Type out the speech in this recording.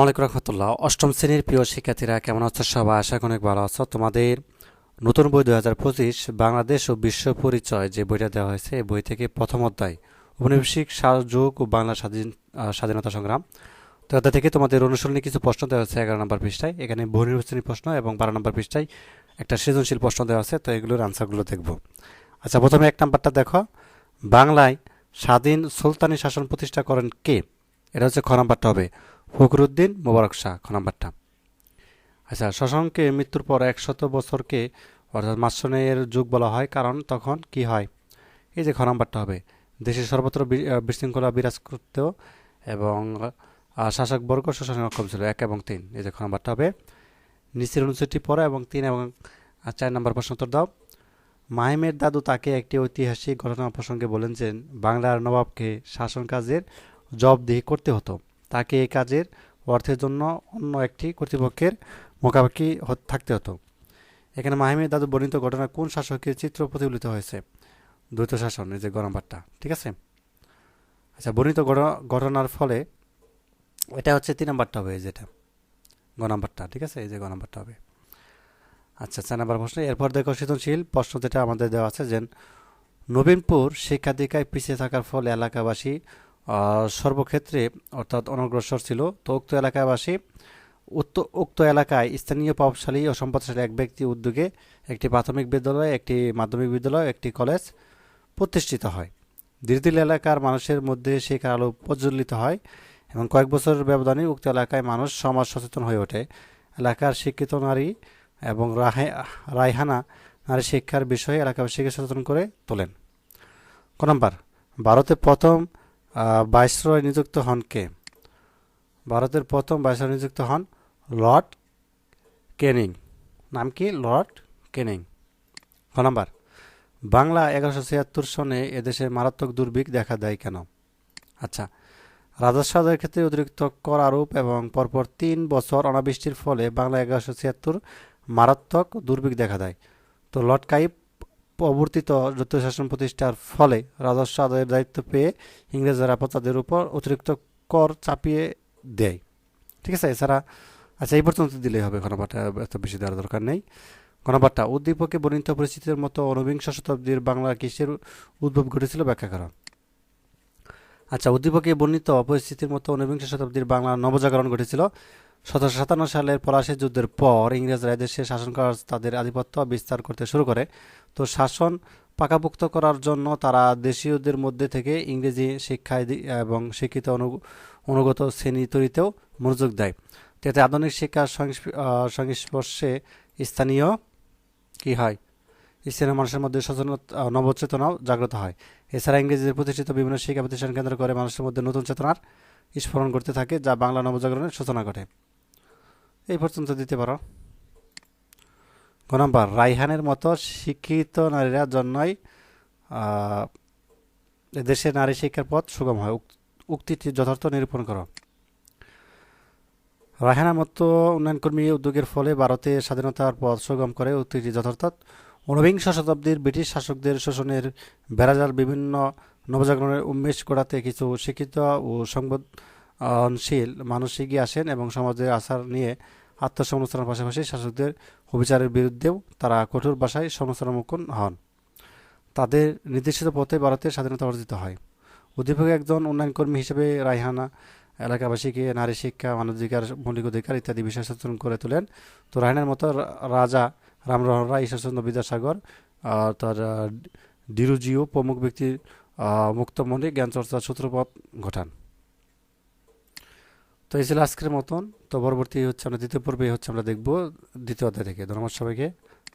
আসসালামাইকুম রহমতুল্লাহ অষ্টম শ্রেণির প্রিয় শিক্ষার্থীরা, কেমন আছো সবাই? আশা অনেক ভালো আছো। তোমাদের নতুন বই দু হাজার পঁচিশ, বাংলাদেশ ও বিশ্ব পরিচয় যে বইটা দেওয়া হয়েছে, এই বই থেকে প্রথম অধ্যায় উপনিবেশিক যুগ ও বাংলা স্বাধীন স্বাধীনতা সংগ্রাম। তো অধ্যায় থেকে তোমাদের অনুসরণে কিছু প্রশ্ন দেওয়া হয়েছে এগারো নম্বর পৃষ্ঠায়। এখানে বহু নির্বাচনী প্রশ্ন এবং বারো নম্বর পৃষ্ঠায় একটা সৃজনশীল প্রশ্ন দেওয়া আছে, তো এগুলোর আনসারগুলো দেখব। আচ্ছা প্রথমে এক নম্বরটা দেখো। বাংলায় স্বাধীন সুলতানি শাসন প্রতিষ্ঠা করেন কে? এটা হচ্ছে খ নম্বরটা হবে। ফখরুদ্দিন মোবারক শাহ, খ নাম্বারটা। আচ্ছা শশাঙ্কের মৃত্যুর পর একশত বছরকে অর্থাৎ মাসনের যুগ বলা হয়, কারণ তখন কি হয়? এই যে খ নাম্বারটা হবে। দেশের সর্বত্র বিশৃঙ্খলা বিরাজ করত এবং শাসকবর্গ শোষণে অক্ষম ছিল, এক এবং তিন। এই যে খ নাম্বারটা হবে। নিচের অনুচ্ছেদটি পড়ো এবং তিন এবং চার নম্বর প্রশ্ন উত্তর দাও। মাহিমের দাদু তাকে একটি ঐতিহাসিক ঘটনা প্রসঙ্গে বলেন যে, বাংলার নবাবকে শাসন কাজের জবাবদিহি করতে হতো। তাকে এই কাজের অর্থের জন্য অন্য একটি কর্তৃপক্ষের মোকাবেকি থাকতে হতো। এখানে মাহিমের দাদু বর্ণিত ঘটনা কোন শাসকের চিত্র প্রতিফলিত হয়েছে? দ্বৈত শাসন, এই যে গণবারটা ঠিক আছে? আচ্ছা বর্ণিত ঘটনার ফলে এটা হচ্ছে তিন নাম্বারটা হবে যেটা। গ নাম্বারটা ঠিক আছে? এই যে গ নাম্বারটা হবে। আচ্ছা চার নাম্বার প্রশ্ন, এরপর দেখো সৃজনশীল প্রশ্ন যেটা আমাদের দেওয়া আছে যে, নবীনপুর শিক্ষা দীক্ষায় পিছিয়ে থাকার ফলে এলাকাবাসী সর্বক্ষেত্রে, অর্থাৎ অনগ্রসর ছিল। তো উক্ত এলাকাবাসী, উক্ত উক্ত এলাকায় স্থানীয় প্রভাবশালী ও সম্পদশালী এক ব্যক্তি উদ্যোগে একটি প্রাথমিক বিদ্যালয়, একটি মাধ্যমিক বিদ্যালয়, একটি কলেজ প্রতিষ্ঠিত হয়। ধীরে ধীরে এলাকার মানুষের মধ্যে শিক্ষার আলো প্রজ্বলিত হয় এবং কয়েক বছরের ব্যবধানে উক্ত এলাকায় মানুষ সমাজ সচেতন হয়ে ওঠে। এলাকার শিক্ষিত নারী এবং রাহে- রায়হানা নারী শিক্ষার বিষয়ে এলাকাবাসীকে সচেতন করে তোলেন। ক নম্বর, ভারতে প্রথম ভাইসরয় নিযুক্ত হন কে? ভারতের প্রথম ভাইসরয় নিযুক্ত হন লর্ড কেনিং। নাম কি? Lord Canning. ক নম্বর? বাংলা এগারোশো ছিয়াত্তর সনে এদেশে মারাত্মক দুর্ভিক্ষ দেখা দেয় কেন? আচ্ছা রাজস্ব আদায়ের ক্ষেত্রে অতিরিক্ত কর আরোপ এবং পরপর তিন বছর অনাবৃষ্টির ফলে বাংলা এগারোশো ছিয়াত্তর মারাত্মক দুর্ভিক্ষ দেখা দেয়। তো লর্ড কাইপ প্রবর্তিত যুদ্ধ শাসন প্রতিষ্ঠার ফলে রাজস্ব আদায়ের দায়িত্ব পেয়ে ইংরেজরা তাদের উপর অতিরিক্ত কর চাপিয়ে দেয়। ঠিক আছে? এছাড়া আচ্ছা এই পর্যন্ত দিলেই হবে। ঘনপাটা এত বেশি দেওয়ার দরকার নেই। ঘনপাট্টা উদ্দীপকে বর্ণিত পরিস্থিতির মতো ঊনবিংশ শতাব্দীর বাংলা কৃষির উদ্ভব ঘটেছিল ব্যাখ্যা করা। আচ্ছা উদ্দীপকে বর্ণিত পরিস্থিতির মতো ঊনবিংশ শতাব্দীর বাংলা নবজাগরণ ঘটেছিল। সতেরোশো সাতান্ন সালের পলাশী যুদ্ধের পর ইংরেজরা এদেশে শাসন করার তাদের আধিপত্য বিস্তার করতে শুরু করে। তো শাসন পাকাপোক্ত করার জন্য তারা দেশীয়দের মধ্যে থেকে ইংরেজি শিক্ষায় এবং শিক্ষিত অনু- অনুগত শ্রেণি তৈরিতেও মনোযোগ দেয়। তো এতে আধুনিক শিক্ষার সংস্পর্শে স্থানীয় কি হয়? স্থানীয় মানুষের মধ্যে সচেতন নবচেতনাও জাগ্রত হয়। এছাড়া ইংরেজিদের প্রতিষ্ঠিত বিভিন্ন শিক্ষা প্রতিষ্ঠান কেন্দ্র করে মানুষের মধ্যে নতুন চেতনার স্ফোরণ করতে থাকে, যা বাংলা নবজাগরণের সূচনা ঘটে। এই পর্যন্ত দিতে পারো। গ নম্বর রাইহানের মতো শিক্ষিত নারীরা জন্যই দেশে নারী শিক্ষার পথ সুগম হয়। উক্তিটি যথার্থ নিরূপণ করো। রায়হানের মতো উন্নয়নকর্মী উদ্যোগের ফলে ভারতে স্বাধীনতার পথ সুগম করে উক্তিটি যথার্থ। ঊনবিংশ শতাব্দীর ব্রিটিশ শাসকদের শোষণের বেড়াজাল বিভিন্ন নবজাগরণের উন্মেষ করাতে কিছু শিক্ষিত ও সংবেদনশীল মানুষ এগিয়ে আসেন এবং সমাজের আচার নিয়ে আত্মসমালোচনার পাশাপাশি শাসকদের অবিচারের বিরুদ্ধেও তারা কঠোর ভাষায় মুখোন হন। তাদের নির্দেশিত পথে ভারতের স্বাধীনতা অর্জিত হয়। উদ্দীপক একজন উন্নয়ন কর্মী হিসেবে রায়হানা এলাকাবাসীকে নারী শিক্ষা, মানবাধিকার, মৌলিক অধিকার ইত্যাদি বিষয় সচেতন করে তোলেন। তো রায়হানের মতো রাজা রামরোহন রায়, ঈশ্বরচন্দ্র বিদ্যাসাগর তার ডিরুজিও প্রমুখ ব্যক্তির মুক্তমণি জ্ঞান চর্চার সূত্রপথ ঘটান। তো এই ছিল আজকের মতন। তো পরবর্তী হচ্ছে আমরা, দ্বিতীয় পর্বে হচ্ছে আমরা দেখব দ্বিতীয় অধ্যায় থেকে। ধন্যবাদ সবাইকে।